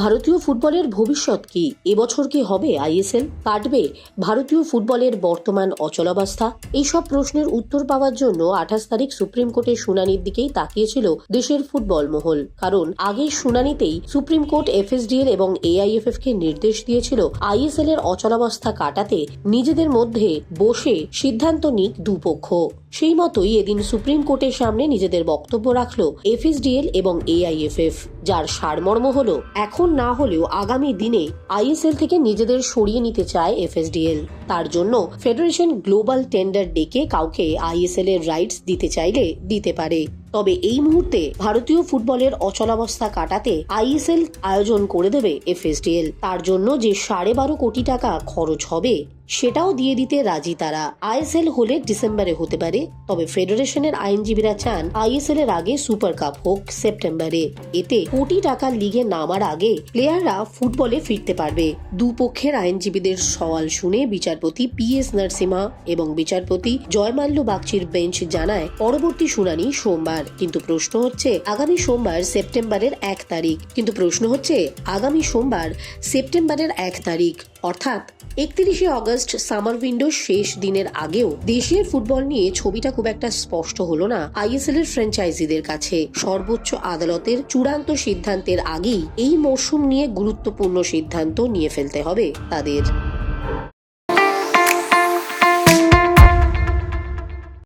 ভারতীয় ফুটবলের ভবিষ্যৎ কি? এবছর কি হবে আইএসএল কাটবে ভারতীয় ফুটবলের বর্তমান অচলাবস্থা? এইসব প্রশ্নের উত্তর পাওয়ার জন্য আঠাশ তারিখ সুপ্রিম কোর্টের শুনানির দিকেই তাকিয়েছিল দেশের ফুটবল মহল। কারণ আগের শুনানিতেই সুপ্রিম কোর্ট এফএসডিএল এবং এআইএফএফ কে নির্দেশ দিয়েছিল আইএসএল এর অচলাবস্থা কাটাতে নিজেদের মধ্যে বসে সিদ্ধান্ত নিক দুপক্ষ। সেই মতোই এদিন সুপ্রিম কোর্টের সামনে নিজেদের বক্তব্য রাখল এফএসডিএল এবং এআইএফএফ যার সারমর্ম হল, এখন না হলেও আগামী দিনে আইএসএল থেকে নিজেদের সরিয়ে নিতে চায় এফএসডিএল। তার জন্য ফেডারেশন গ্লোবাল টেন্ডার ডেকে কাউকে আইএসএল এর রাইটস দিতে চাইলে দিতে পারে। তবে এই মুহূর্তে ভারতীয় ফুটবলের অচলাবস্থা কাটাতে আইএসএল আয়োজন করে দেবে এফএসডিএল। তার জন্য যে সাড়ে বারো কোটি টাকা খরচ হবে, সেটাও দিয়ে দিতে রাজি তারা। আইএসএল হলে ডিসেম্বরে হতে পারে, তবে ফেডারেশনের আইনজীবীরা চান আইএসএল এর আগে সুপার কাপ হোক সেপ্টেম্বরে। এতে কোটি টাকা লিগে নামার আগে প্লেয়াররা ফুটবলে ফিরতে পারবে। দুপক্ষের আইনজীবীদের সওয়াল শুনে বিচারপতি পি এস নরসিমা এবং বিচারপতি জয়মাল্য বাগচির বেঞ্চ জানায়, পরবর্তী শুনানি সোমবার। কিন্তু প্রশ্ন হচ্ছে, আগামী সোমবার সেপ্টেম্বরের এক তারিখ। কিন্তু প্রশ্ন হচ্ছে, আগামী সোমবার সেপ্টেম্বরের এক তারিখ। অর্থাৎ, একত্রিশে অগস্ট সামার উইন্ডো শেষ দিনের আগেও দেশের ফুটবল নিয়ে ছবিটা খুব একটা স্পষ্ট হলো না আইএসএল এর ফ্র্যাঞ্চাইজিদের কাছে। সর্বোচ্চ আদালতের চূড়ান্ত সিদ্ধান্তের আগেই এই মরশুম নিয়ে গুরুত্বপূর্ণ সিদ্ধান্ত নিয়ে ফেলতে হবে তাদের।